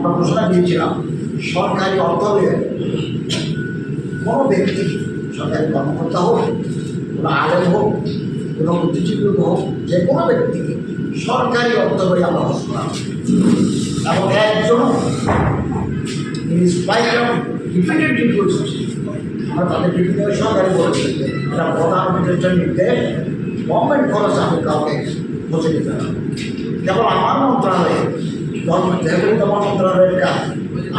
আমরা ঘোষণা দিয়েছিলাম, সরকারি অর্থ দিয়ে কোনো ব্যক্তি, সরকারি কর্মকর্তা হোক, কোনো আলেম হোক, কোনো বুদ্ধিজীবী হোক, যে কোনো ব্যক্তিকে সরকারি অর্থ দিয়ে আমরা ঘোষণা এবং একজন ডিফেন্ডেন্ট করেছি আমরা তাদের বিভিন্ন সরকারি বলেছি এটা প্রধানমন্ত্রীর নির্দেশ গভর্নমেন্ট খরচ আমি কাউকে বসে দিতে যেমন আমার মন্ত্রণালয়ে গভর্নমেন্ট যেহেতু তোমার মন্ত্রণালয়টা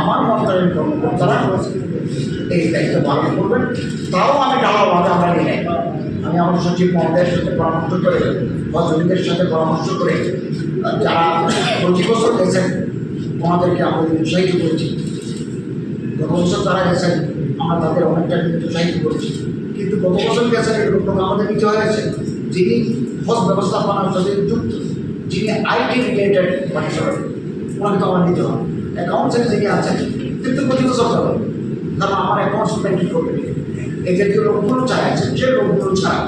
আমার মন্ত্রণালয়ের কর্মকর্তারা এই দায়িত্ব পালন করবেন। তাও আমি ঢালাভাবে আমরা নিয়ে আমি আমার সচিব মহোদয়ের সাথে পরামর্শ করে বা জমিদের সাথে পরামর্শ করে, যারা প্রতি বছর গেছেন তোমাদেরকে আমরা উৎসাহিত করেছি। গত বছর তারা গেছেন, আমরা তাদের অনেকটা উৎসাহিত করেছি। কিন্তু গত বছর গেছেন এরকম আমাদের কিছু হয়েছে যিনি হজ ব্যবস্থাপনার সাথে যুক্ত, যিনি আইটি রিলেটেড পাঠিয়ে ওনাকে তো আমার নিতে হবে। অ্যাকাউন্টসে যিনি আছেন কিন্তু প্রতি বছর যাবে কারণ আমার অ্যাকাউন্টস ব্যাংকিং করবে? এই জাতীয় লোকগুলো চাই আছে, যে লোকগুলো ছাড়া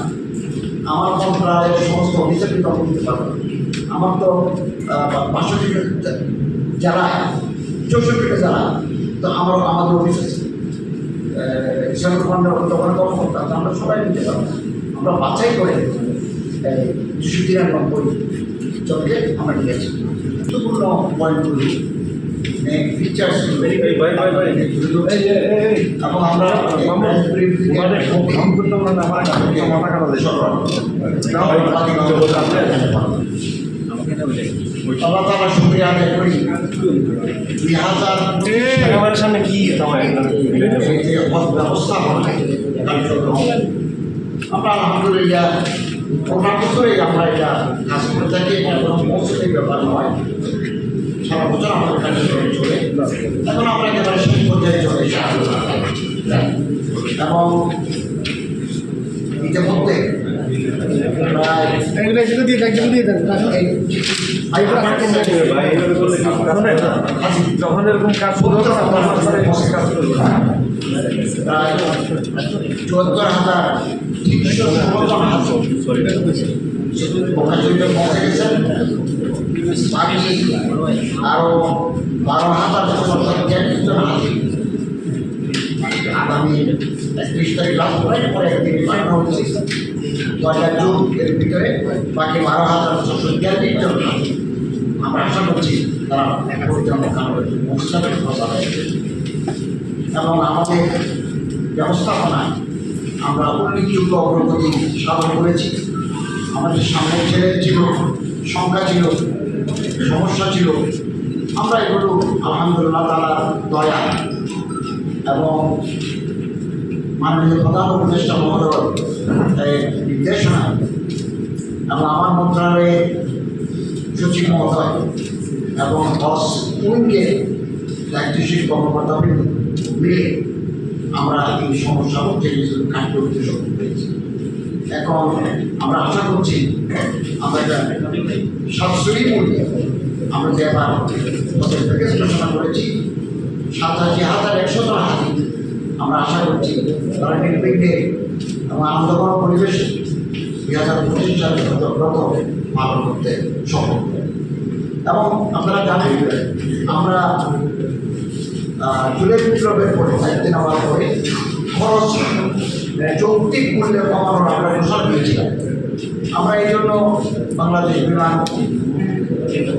আমার মন্ত্রণালয়ের সমস্ত অফিসে কিন্তু আমি দিতে পারব। আমার তো বাষট্টি যারা চৌষট্টিটা যারা তো আমার, আমাদের অফিস আছে। ইসলাম দোকান কর্মকর্তা আমরা সবাই নিতে পারব। আমরা বাছাই করে দুশো তিরানব্বই জনকে আমরা নিয়েছি গুরুত্বপূর্ণ পয়েন্টগুলি ফিচার্স এবং আমরা আল্লাহ তালা শুক্রিয়া আদায় করি দুই হাজার সামনে কি ব্যবস্থা আমরা আলহামদুলিল্লাহ আমরা এটা কাজ করে থাকি এবং মৌসুমি ব্যাপার নয় সারা বছর আমাদের কার্যক্রম চলে এখন আমরা একেবারে শেষ পর্যায়ে চলে এবং ইতিমধ্যে যখন এরকম কাজ প্রায় চুয়াত্তর হাজার তিনশো ষোলো জন হাজার আরও বারো হাজার জন হাজির আগামী একত্রিশ তারিখ পরে একদিন ফাইন হচ্ছে পয়লা জুন এর ভিতরে বাকি বারো হাজার ছশো বিয়াল্লিশ জন আমরা আমাদের ব্যবস্থাপনায় আমরা উল্লেখযোগ্য অগ্রগতি সাধন করেছি। আমাদের সামনে ছেলে ছিল সংখ্যা ছিল, সমস্যা ছিল, আমরা এগুলো আলহামদুলিল্লাহ তারা দয়া এবং মাননীয় প্রধান উপদেষ্টা মহোদয় নির্দেশনা এবং আমার মন্ত্রণালয়ে সচিব মহোদয় এবং বস উইংকে দায়িত্বশীল কর্মকর্তা মিলে আমরা এই সমস্যা হচ্ছে কাজ করতে সক্ষম হয়েছি এখন আমরা আশা করছি আমরা এটা সাশ্রয়ী মূল্যে আমরা যে এবার বছর থেকে ঘোষণা করেছি, সাতাশি হাজার একশো হাতি আমরা আশা করছি তারা নির্বিঘ্নে এবং আনন্দকর পরিবেশ দুই হাজার পঁচিশ সালে ব্রত পালন করতে সক্ষম এবং আপনারা জানেন, আমরা জুলাই বিপ্লবের পরে দায়িত্ব নেওয়ার পরে খরচ যৌক্তিক মূল্যে কমানোর আমরা ঘোষণা দিয়েছিলাম আমরা এই জন্য বাংলাদেশ বিমান,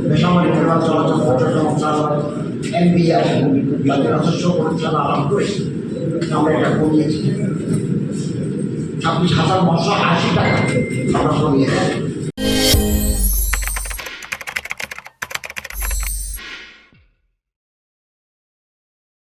বেসামরিক বিমান চলাচল পর্যটন মন্ত্রণালয় এনবিআই বা রাজস্ব পরিচালনা আরম্ভ করেছি। আমরা এটা কমিয়েছি। ছাব্বিশ হাজার নশো আশি টাকা আমরা কমিয়েছি।